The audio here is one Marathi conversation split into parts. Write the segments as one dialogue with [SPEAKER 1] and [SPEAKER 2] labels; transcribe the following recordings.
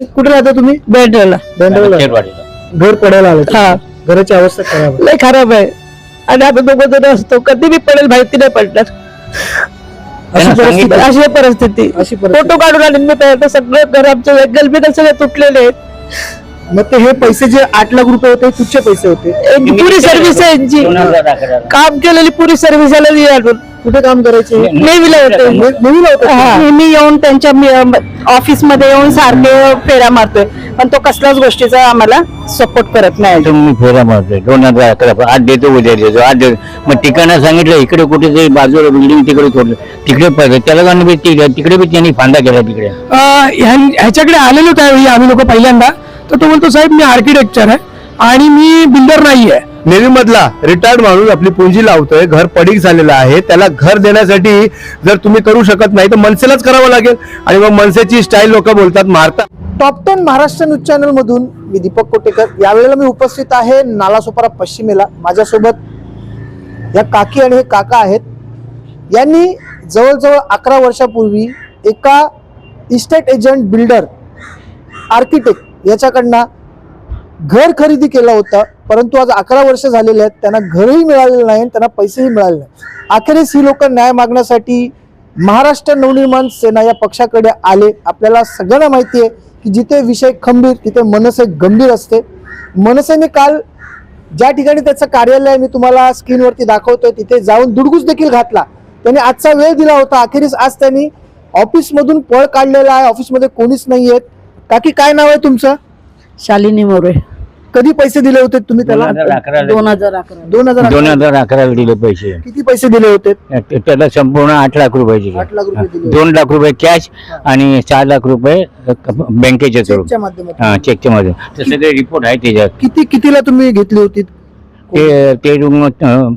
[SPEAKER 1] कुठे राहता तुम्ही?
[SPEAKER 2] बँड्राला
[SPEAKER 1] घर पडायला आलं
[SPEAKER 2] हा.
[SPEAKER 1] घराची अवस्था खराब आहे.
[SPEAKER 2] लय खराब आहे. आणि आम्ही दोघं जण असतो. कधी बी पडेल माहिती नाही पडणार.
[SPEAKER 1] अशी परिस्थिती.
[SPEAKER 2] अशी परिस्थिती. फोटो काढून आणि मी पाहिलं सगळं घर आमचं गलबीत सगळे तुटलेले आहेत
[SPEAKER 1] मग ते हे पैसे जे आठ लाख रुपये होते कुठचे पैसे होते.
[SPEAKER 2] पुरी सर्व्हिस आहे यांची. काम केलेली पुरी सर्व्हिस आला नाही अजून
[SPEAKER 1] कुठे काम करायचे?
[SPEAKER 3] ने-
[SPEAKER 2] नेहमीला होते
[SPEAKER 1] ने- नेहमी लावतात
[SPEAKER 4] नेहमी येऊन त्यांच्या ऑफिसमध्ये येऊन सारखे फेऱ्या मारतोय. पण तो कसल्याच गोष्टीचा आम्हाला सपोर्ट करत नाही
[SPEAKER 3] मी फेरा मारतोय. दोन हजार अकरा आज देतो उद्या देतो आज देतो. मग ठिकाणं सांगितलं इकडे कुठेतरी बाजूला बिल्डिंग तिकडे सोडलं. तिकडे पडलं त्याला ती- तिकडे बी त्यांनी फांदा केला तिकडे.
[SPEAKER 5] ह्याच्याकडे आलेलो त्यावेळी आम्ही लोक पहिल्यांदा. तर तो बोलतो साहेब मी आर्किटेक्चर आहे आणि मी बिल्डर नाही आहे
[SPEAKER 6] नेव्ही मधला रिटायर्ड माणूस आपली पुंजी लावतोय घर पडीक झालेलं आहे त्याला घर देण्यासाठी जर तुम्ही करू शकत नाही तर मनसेलाच करावं लागेल. आणि मग मनसेची स्टाईल लोक बोलतात मारतात
[SPEAKER 1] top ten Maharashtra news channel मधून मी दीपक कोटेकर. यावेळेला मी उपस्थित आहे नालासोपारा पश्चिमेला माझ्यासोबत या काकी आणि हे काका आहेत. यांनी जवळजवळ अकरा वर्षापूर्वी एका इस्टेट एजंट बिल्डर आर्किटेक्ट याच्याकडनं घर खरेदी केलं होतं परंतु आज अकरा वर्ष झालेले आहेत त्यांना घरही मिळालेलं नाही आणि त्यांना पैसेही मिळाले नाही. अखेरीस ही लोक न्याय मागण्यासाठी महाराष्ट्र नवनिर्माण सेना या पक्षाकडे आले. आपल्याला सगळ्यांना माहिती आहे की जिथे विषय खंबीर तिथे मनसे गंभीर असते. मनसेने काल ज्या ठिकाणी त्याचं कार्यालय मी तुम्हाला स्क्रीनवरती दाखवतोय तिथे जाऊन दुडगुस देखील घातला. त्यांनी आजचा वेळ दिला होता. अखेरीस आज त्यांनी ऑफिसमधून पळ काढलेला आहे. ऑफिसमध्ये कोणीच नाही आहेत काकी काय नाव आहे तुमचं?
[SPEAKER 2] शालिनी मोरे.
[SPEAKER 1] कधी पैसे दिले होते तुम्ही त्याला?
[SPEAKER 2] दोन हजार अकरा
[SPEAKER 1] दोन हजार
[SPEAKER 3] दोन. हजार अकराला दिले पैसे.
[SPEAKER 1] किती पैसे दिले होते?
[SPEAKER 3] त्या- त्याला संपूर्ण आठ लाख रुपये दिले.
[SPEAKER 1] आठ लाख रुपये दिले
[SPEAKER 3] दोन लाख रुपये कॅश आणि सहा लाख रुपये बँकेच्या थ्रू
[SPEAKER 1] चेकच्या माध्यमातून.
[SPEAKER 3] हा सगळे रिपोर्ट आहे त्याच्यात.
[SPEAKER 1] किती कितीला तुम्ही घेतली होती?
[SPEAKER 3] ते अं,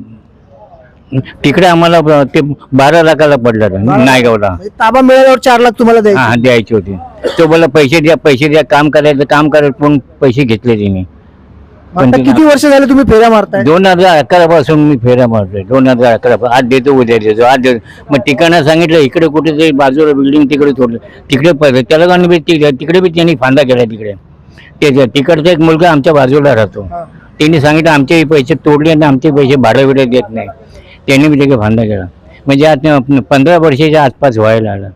[SPEAKER 3] तिकडे आम्हाला ते बारा लाखाला पडलं नायगावला.
[SPEAKER 1] म्हणजे ताबा मिळाल्यावर चार लाख तुम्हाला द्यायचे?
[SPEAKER 3] हा द्यायची होती. तो बोला पैसे द्या पैसे द्या काम करायचं काम करायचं पण पैसे घेतले तिने.
[SPEAKER 1] आता किती वर्ष झाले तुम्ही फेऱ्या मारताय?
[SPEAKER 3] दोन हजार अकरा पासून मी फेऱ्या मारतोय दोन हजार अकरा आज देतो उद्या देतो आज देतो. मग ठिकाणं सांगितलं इकडे कुठेतरी बाजूला बिल्डिंग तिकडे सोडलं तिकडे पडलं त्याला का बी ती- तिकडे बी त्यांनी फांदा केला तिकडे. ते तिकडचा एक मुलगा आमच्या बाजूला राहतो.
[SPEAKER 1] हा.
[SPEAKER 3] त्यांनी सांगितलं आमचे पैसे तोडले आणि आमचे पैसे भाडं बिडे देत नाही. त्यांनी बी तिकडे फांदा केला. म्हणजे आता पंधरा वर्षाच्या आसपास व्हायला आलं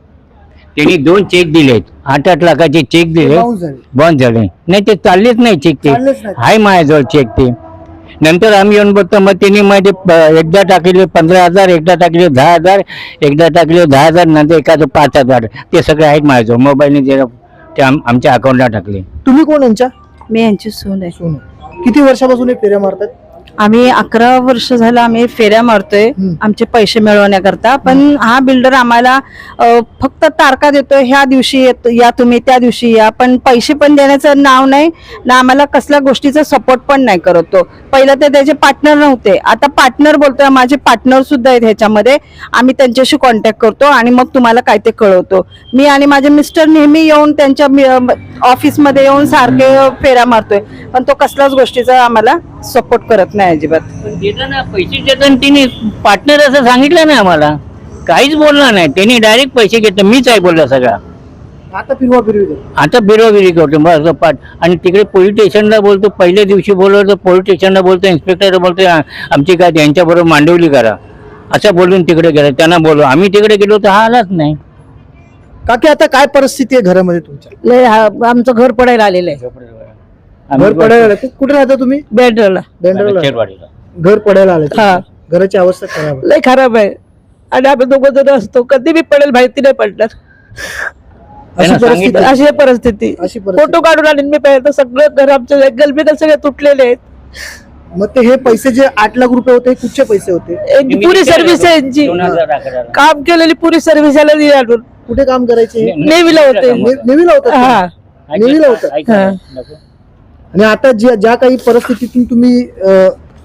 [SPEAKER 3] त्यांनी दोन चेक दिलेत. आठ आठ लाखाचे चेक दिले. बंद झाले. नाही ते चाललेच नाही चेक ते. आहे माझ्याजवळ चेक ते. नंतर आम्ही येऊन बघतो मग त्यांनी मध्ये प- एकदा टाकले पंधरा हजार एकदा टाकले दहा हजार एकदा टाकले दहा हजार नंतर एखादं पाच हजार. ते सगळे आहेत माझ्याजवळ. मोबाईलने ते ते आम- आमच्या अकाउंटला टाकले.
[SPEAKER 1] तुम्ही कोण यांच्या?
[SPEAKER 4] मी यांची सून आहे.
[SPEAKER 1] सोनू. किती वर्षापासून हे फेऱ्या मारतात
[SPEAKER 4] आम्ही अकरा वर्ष झालं आम्ही फेऱ्या मारतोय. आमचे पैसे मिळवण्याकरता. पण हा बिल्डर आम्हाला फक्त तारखा देतोय ह्या दिवशी या तुम्ही त्या दिवशी या. पण पैसे पण देण्याचं नाव नाही ना आम्हाला कसल्या गोष्टीचा सपोर्ट पण नाही करत तो. पहिलं ते त्याचे पार्टनर नव्हते. आता पार्टनर बोलतोय माझे पार्टनर सुद्धा आहेत ह्याच्यामध्ये. आम्ही त्यांच्याशी कॉन्टॅक्ट करतो आणि मग तुम्हाला काय ते कळवतो. मी आणि माझे मिस्टर नेहमी येऊन त्यांच्या ऑफिसमध्ये येऊन सारखे फेऱ्या मारतोय. पण तो कसल्याच गोष्टीचा आम्हाला सपोर्ट करत नाही अजिबात.
[SPEAKER 3] पण देताना पैसे देताना तिने पार्टनर असं सांगितलं नाही आम्हाला. काहीच बोलला नाही. त्यांनी डायरेक्ट पैसे घेतले. मीच आहे बोलला सगळा.
[SPEAKER 1] आता फिरवा फिरवी करतो.
[SPEAKER 3] आता बिरोबिरी करतो. पाठ. आणि तिकडे पोलीस स्टेशनला बोलतो. पहिल्या दिवशी बोलवतो. पोलीस स्टेशनला बोलतो. इन्स्पेक्टर बोलतो. "आ- आमची काय त्यांच्याबरोबर मांडवली करा. असं बोलून तिकडे गेलं. त्यांना बोलू आम्ही तिकडे गेलो तर हा आलाच नाही.
[SPEAKER 1] काकी आता काय परिस्थिती आहे घरामध्ये तुमच्या?
[SPEAKER 2] लय हा- आमचं घर पडायला आलेलं आहे.
[SPEAKER 1] घर पडायला आलं. कुठे राहता तुम्ही?
[SPEAKER 2] बँड्राला
[SPEAKER 1] बँड्राला घर पडायला आलं
[SPEAKER 2] हा.
[SPEAKER 1] घराची अवस्था खराब आहे.
[SPEAKER 2] लय खराब आहे. आणि आम्ही दोघं जण असतो. कधी बी पडेल माहिती नाही पडणार.
[SPEAKER 1] अशी
[SPEAKER 3] त्यांना
[SPEAKER 1] परिस्थिती.
[SPEAKER 3] सांगितलं.
[SPEAKER 2] अशी आहे परिस्थिती.
[SPEAKER 1] अशी परिस्थिती.
[SPEAKER 2] फोटो काढून आणि मी पाहिलं सगळं घर आमचं गलबीत सगळे तुटलेले आहेत.
[SPEAKER 1] मग ते हे पैसे जे आठ लाख रुपये होते हे कुठचे पैसे होते?
[SPEAKER 2] यांची पुरी सर्व्हिस आहे यांची.
[SPEAKER 3] दोन हजार अकराला.
[SPEAKER 2] काम केलेली पुरी सर्व्हिस आला नाही अजून
[SPEAKER 1] कुठे काम करायचे
[SPEAKER 2] नेव्हीला होते.
[SPEAKER 1] ने- नेव्हीला होतात
[SPEAKER 2] हा?
[SPEAKER 1] नेव्हीला होतं.
[SPEAKER 3] ऐका. ना, नको.
[SPEAKER 1] आणि आता ज्या ज्या काही परिस्थितीतून तुम्ही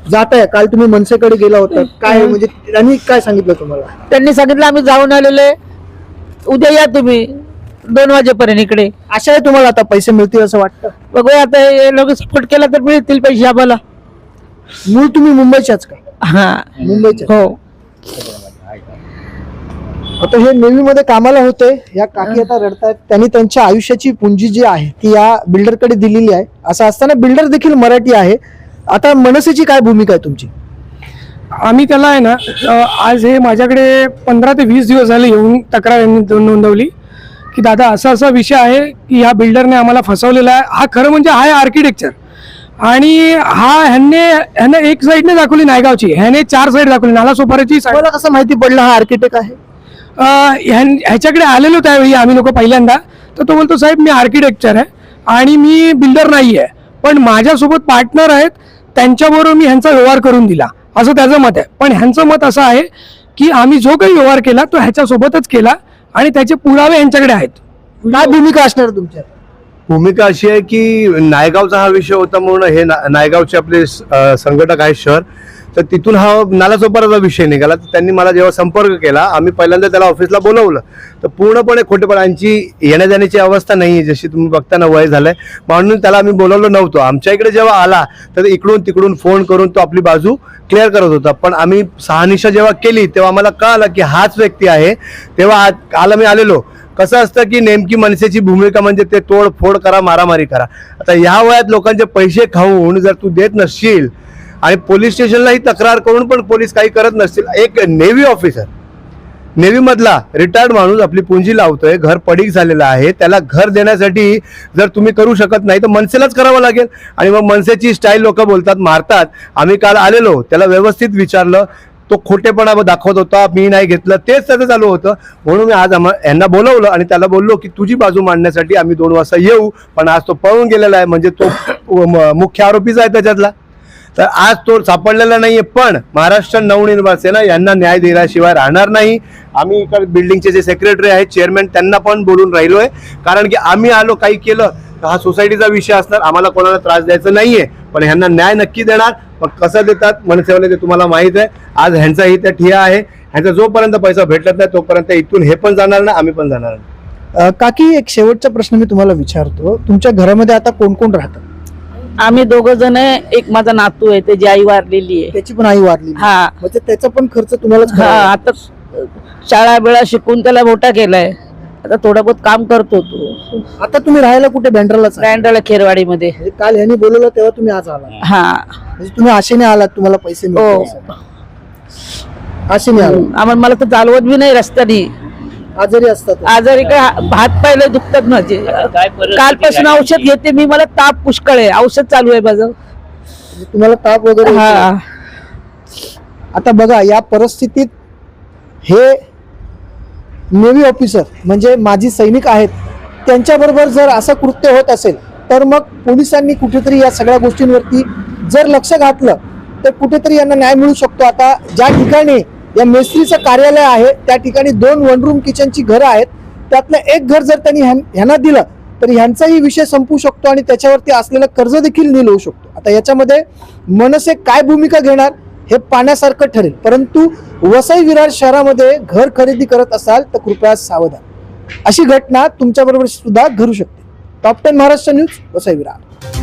[SPEAKER 1] जाताय काल तुम्ही मनसेकडे गेला होता काय म्हणजे त्यांनी काय सांगितलं तुम्हाला?
[SPEAKER 2] त्यांनी सांगितलं आम्ही जाऊन आलेले उद्या या तुम्ही. दोन वाजेपर्यंत इकडे.
[SPEAKER 1] आशा आहे तुम्हाला आता पैसे मिळतील असं वाटतं?
[SPEAKER 2] बघूया आता हे लोक सपोर्ट केला तर मिळतील पैसे आम्हाला.
[SPEAKER 1] मूळ तुम्ही मुंबईच्याच का?
[SPEAKER 2] हा.
[SPEAKER 1] मुंबईच्या
[SPEAKER 2] हो.
[SPEAKER 1] आता हे नेव्हीमध्ये कामाला होते या काकी आता रडतायत त्यांनी त्यांच्या आयुष्याची पुंजी जी आहे ती या बिल्डरकडे दिलेली आहे. असं असताना बिल्डर देखील मराठी आहे. आता मनसेची काय भूमिका आहे तुमची?
[SPEAKER 5] आम्ही त्याला आहे ना आज हे माझ्याकडे पंधरा ते वीस दिवस झाले येऊन तक्रार नोंदवली की दादा असा असा विषय आहे की ह्या बिल्डरने आम्हाला फसवलेला आहे. हा खरं म्हणजे आहे आर्किटेक्चर. आणि हा ह्यांनी ह्यानं एक साईडने दाखवली नायगावची ह्याने चार साईड दाखवली नाला सोपाराची.
[SPEAKER 1] मला कसं माहिती पडलं हा आर्किटेक्ट आहे?
[SPEAKER 5] ह्याच्याकडे आलेलो त्यावेळी आम्ही लोक पहिल्यांदा. तर तो बोलतो साहेब मी आर्किटेक्चर आहे आणि मी बिल्डर नाही आहे पण माझ्यासोबत पार्टनर आहेत. त्यांच्याबरोबर मी ह्यांचा व्यवहार करून दिला. असं त्याचं मत आहे. पण ह्यांचं मत असं आहे की आम्ही जो काही व्यवहार केला तो ह्याच्यासोबतच केला आणि त्याचे पुरावे यांच्याकडे आहेत.
[SPEAKER 1] काय भूमिका असणार तुमच्या
[SPEAKER 6] भूमिका अशी आहे की नायगावचा हा विषय होता म्हणून हे ना- नायगावचे आपले अं, संघटक आहेत शहर. तर तिथून हा नालासोपाराचा विषय निघाला. तर त्यांनी मला जेव्हा संपर्क केला आम्ही पहिल्यांदा त्याला ऑफिसला बोलवलं. तर पूर्णपणे खोटेपणांची येण्या जाण्याची अवस्था नाही आहे जशी तुम्ही बघताना वय झालंय. म्हणून त्याला आम्ही बोलवलं नव्हतो. आमच्या इकडे जेव्हा आला तर इकडून तिकडून फोन करून तो आपली बाजू क्लिअर करत होता. पण आम्ही सहानिशा जेव्हा केली तेव्हा आम्हाला कळालं की हाच व्यक्ती आहे. तेव्हा आज काल आम्ही आलेलो. कसं असतं की नेमकी मनसेची भूमिका म्हणजे ते तोडफोड करा मारामारी करा. आता ह्या वयात लोकांचे पैसे खाऊन जर तू देत नसशील आणि पोलीस स्टेशनलाही तक्रार करून पण पोलीस काही करत नसतील. एक नेव्ही ऑफिसर नेव्हीमधला रिटायर्ड माणूस आपली पुंजी लावतोय घर पडीक झालेलं आहे त्याला घर देण्यासाठी जर तुम्ही करू शकत नाही तर मनसेलाच करावं लागेल. आणि मग मनसेची स्टाईल लोक बोलतात मारतात. आम्ही काल आलेलो त्याला व्यवस्थित विचारलं तो खोटेपणा दाखवत होता मी नाही घेतलं तेच त्याचं चालू होतं. म्हणून मी आज आम्हा यांना बोलवलं आणि त्याला बोललो की तुझी बाजू मांडण्यासाठी आम्ही दोन वाजता येऊ पण आज तो पळून गेलेला आहे म्हणजे तो म- मुख्य आरोपीच आहे त्याच्यातला. तर आज तो सापडलेला नाहीये पण महाराष्ट्र नवनिर्माण सेना यांना न्याय दिल्याशिवाय राहणार नाही. आम्ही इकडे बिल्डिंगचे जे सेक्रेटरी आहेत चेअरमॅन त्यांना पण बोलून राहिलोय. कारण की आम्ही आलो काही केलं तर हा सोसायटीचा विषय असणार आम्हाला कोणाला त्रास द्यायचा नाहीये. पण ह्यांना न्याय नक्की देणार. मग कसं देतात मनसेवाले ते तुम्हाला माहीत आहे. आज ह्यांचाही त्या ठिया आहे. ह्यांचा जोपर्यंत पैसा भेटत नाही तोपर्यंत इथून हे पण जाणार नाही आम्ही पण जाणार नाही.
[SPEAKER 1] काकी एक शेवटचा प्रश्न मी तुम्हाला विचारतो. तुमच्या घरामध्ये आता कोण कोण राहतात
[SPEAKER 2] आम्ही दोघ जण आहे. एक माझा नातू आहे त्याची आई वारलेली आहे.
[SPEAKER 1] त्याची पण आई वारली
[SPEAKER 2] हा.
[SPEAKER 1] म्हणजे त्याचा पण खर्च तुम्हालाच
[SPEAKER 2] हा आता शाळा बिळा शिकून त्याला मोठा केलाय. आता थोडा बहुत काम करतो तो.
[SPEAKER 1] आता तुम्ही राहायला कुठे? बँड्रालाच आहे?
[SPEAKER 2] बँड्राला खेरवाडीमध्ये.
[SPEAKER 1] म्हणजे काल ह्यांनी बोलवलं तेव्हा तुम्ही आज आला.
[SPEAKER 2] हा.
[SPEAKER 1] म्हणजे तुम्ही आशेने आलात तुम्हाला पैसे
[SPEAKER 2] हो.
[SPEAKER 1] आशेने आला
[SPEAKER 2] आम्हाला मला तर चालवत बी नाही रस्त्याने.
[SPEAKER 1] आजारी असतात.
[SPEAKER 2] आजारी काय? हात पायले दुखतात माझे. कालपासून? औषध घेते मी मला ताप पुष्कळ आहे. औषध चालू आहे माझं.
[SPEAKER 1] तुम्हाला ताप वगैरे
[SPEAKER 2] हा.
[SPEAKER 1] आता बघा या परिस्थितीत हे नेव्ही ऑफिसर म्हणजे माजी सैनिक आहेत त्यांच्याबरोबर जर असं कृत्य होत असेल तर मग पोलिसांनी कुठेतरी या सगळ्या गोष्टींवरती जर लक्ष घातलं तर कुठेतरी यांना न्याय मिळू शकतो. आता ज्या ठिकाणी या मेस्त्रीचं कार्यालय आहे. त्या ठिकाणी दोन वन रूम किचनची घरं आहेत. त्यातलं एक घर जर त्यांनी ह्यां- ह्यांना दिलं तर ह्यांचाही विषय संपू शकतो आणि त्याच्यावरती असलेलं कर्ज देखील नील होऊ शकतो. आता याच्यामध्ये मनसे काय भूमिका घेणार हे पाण्यासारखं ठरेल. परंतु वसई विरार शहरामध्ये घर खरेदी करत असाल तर कृपया सावधान. अशी घटना तुमच्याबरोबर सुद्धा घडू शकते. Top ten Maharashtra news Vasai Virar.